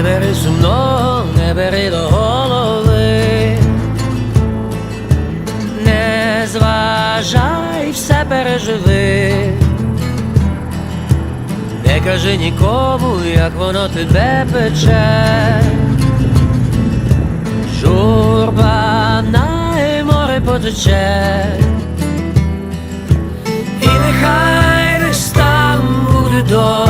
Не бери сумно, не бери до голови, не зважай, все переживи. Не кажи нікому, як воно тебе пече. Журба на море потече. І нехай десь там буде дощ,